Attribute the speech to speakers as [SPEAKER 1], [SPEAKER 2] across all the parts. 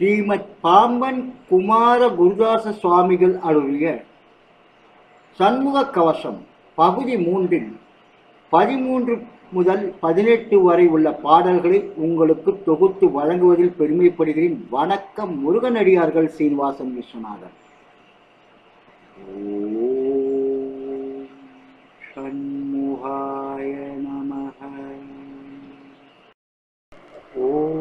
[SPEAKER 1] ஸ்ரீமத் பாம்பன் குமார குருதாச சுவாமிகள் அருளிய சண்முக கவசம் பகுதி மூன்றில் பதிமூன்று முதல் பதினெட்டு வரை உள்ள பாடல்களை உங்களுக்கு தொகுத்து வழங்குவதில் பெருமைப்படுகிறேன். வணக்கம் முருகனடியார்கள் சீனிவாசன் விஸ்வநாதன் ஓ சண்முகா நமः ஓம்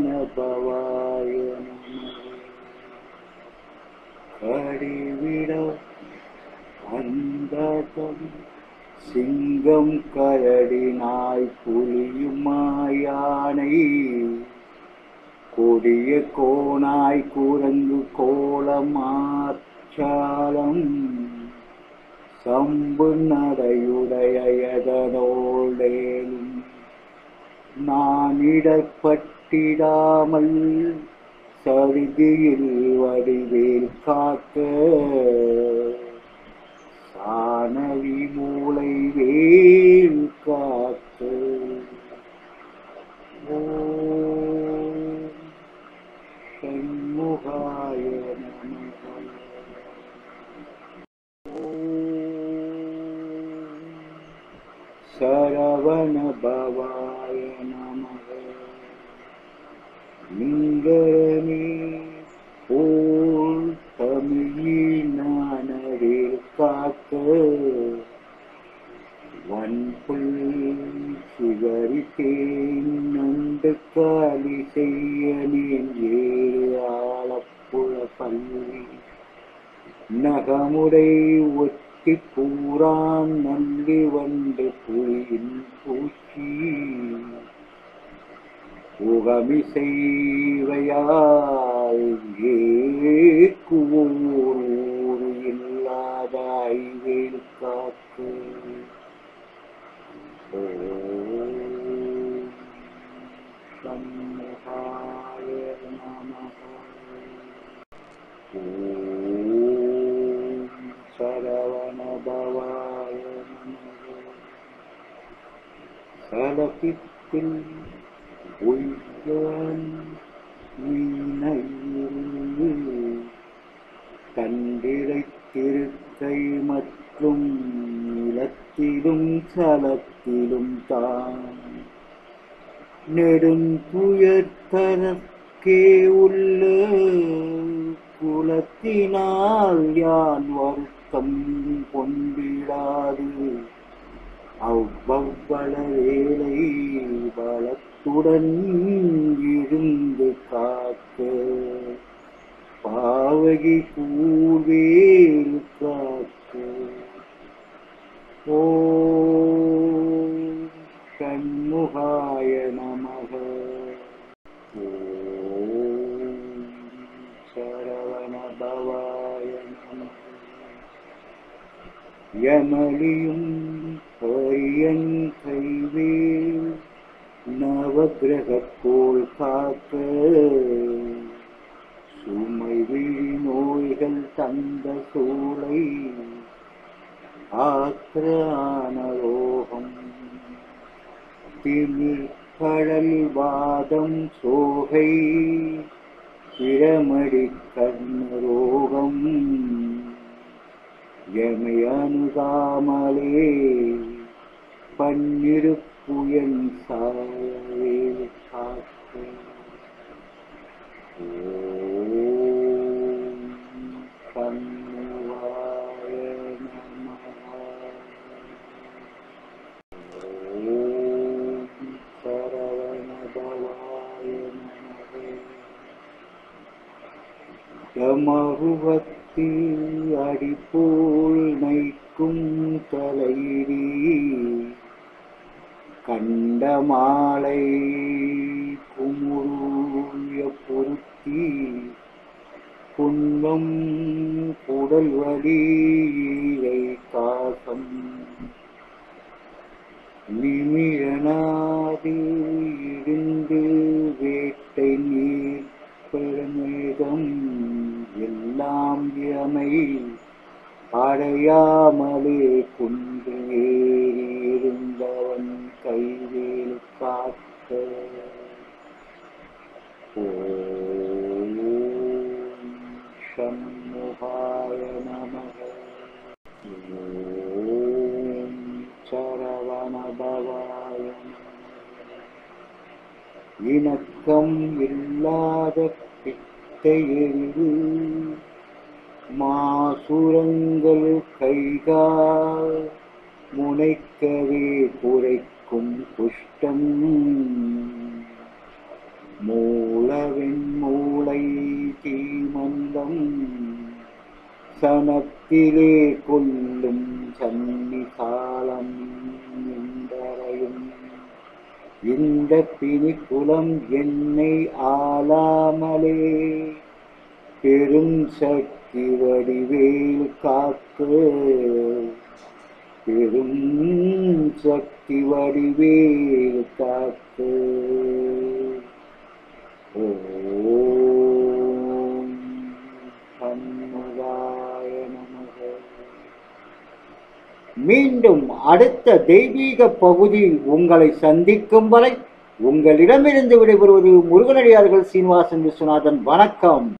[SPEAKER 1] சரவணபவாய நமः கடிவிட அந்தகம் சிங்கம் கரடினாய் புலியுமாயானை கொடிய கோணாய் குரங்கு கோலமாற்றாலம் சம்பு நடையுடையதனோடேலும் நான் நானிடப்பட்டிடாமல் சருதியில் வடிவேல் காக்க சாணவி மூளை வேல் கா சரவணபவாய நமः இங்கரமே போல் தமிழினானவே காக்க. வன்புல் சிகரித்தேன் நண்டு காலி செய்ய நீங்கே ஆளப்புல பள்ளி. நகமுடை ஒட்டி பூரான் நன்றி வண்டு புலியின் பூச்சி. புகமிசைவையால் ஏக்குவோர் ஊரு இல்லாத ஐவேல் காக்கு ஓம் சண்முகாய நமः சரவணபவாய நமः சலபித்தில் உய்யான் வீணையில் மற்றும் நிலத்திலும் சலத்திலும் தான். நெடுந்துயர்த்தனக்கே உள்ள குலத்தினால் யான் வருத்தம் கொண்டிடாது அவ்வவ்வள வேலை வளத்துடன் இருந்து காக்க. பாவகி கூவேல் காக்க. ஓம் ஷண்முகாய நமக. ஓம் சரவணபவாய நமக. யமலியும் பரியன் கைவேல் நவகிரகக்கோள் காக்க சுமை விழி நோய்கள் தந்த சூளை ஆத்திரானரோகம் திமிர் கடல் வாதம் சோகை பிரமடி கர்ணரோகம் எமை அணுகாமலே பன்னிருப்புயன் சாயவே காக்க ஓம் சண்முகாய ஓம் சரவணபவாய யமருவத்தி அடிப்போல் நைக்கும் தலையிடி கண்ட மாலை குமுறிய பொருத்தி குன்னம் குடல் வலி காசம் நிமிழனாது இருந்து வேட்டை நீர் பெருமேகம் எல்லாம் எமை அடையாமலே இணக்கம் இல்லாத பித்தையெறிவு மாசுரங்கள் கைகால் முனைக்கவே குறைக்கும் குஷ்டம் மூலவின் மூளை தீமந்தம். சனத்திலே கொள்ளும் சன்னிசாலம். என்றறையும் இந்த பிணிக்குலம் என்னை ஆளாமலே. பெரும் சக்தி வடிவேல் காக்க. பெரும் சக்தி வடிவேல் காக்க. ஓ சண்முகாய நமக மீண்டும் அடுத்த தெய்வீக பகுதியில் உங்களை சந்திக்கும் வரை உங்களிடமிருந்து விடைபெறுவது முருகனடியார்கள் சீனிவாசன் விஸ்வநாதன். வணக்கம்.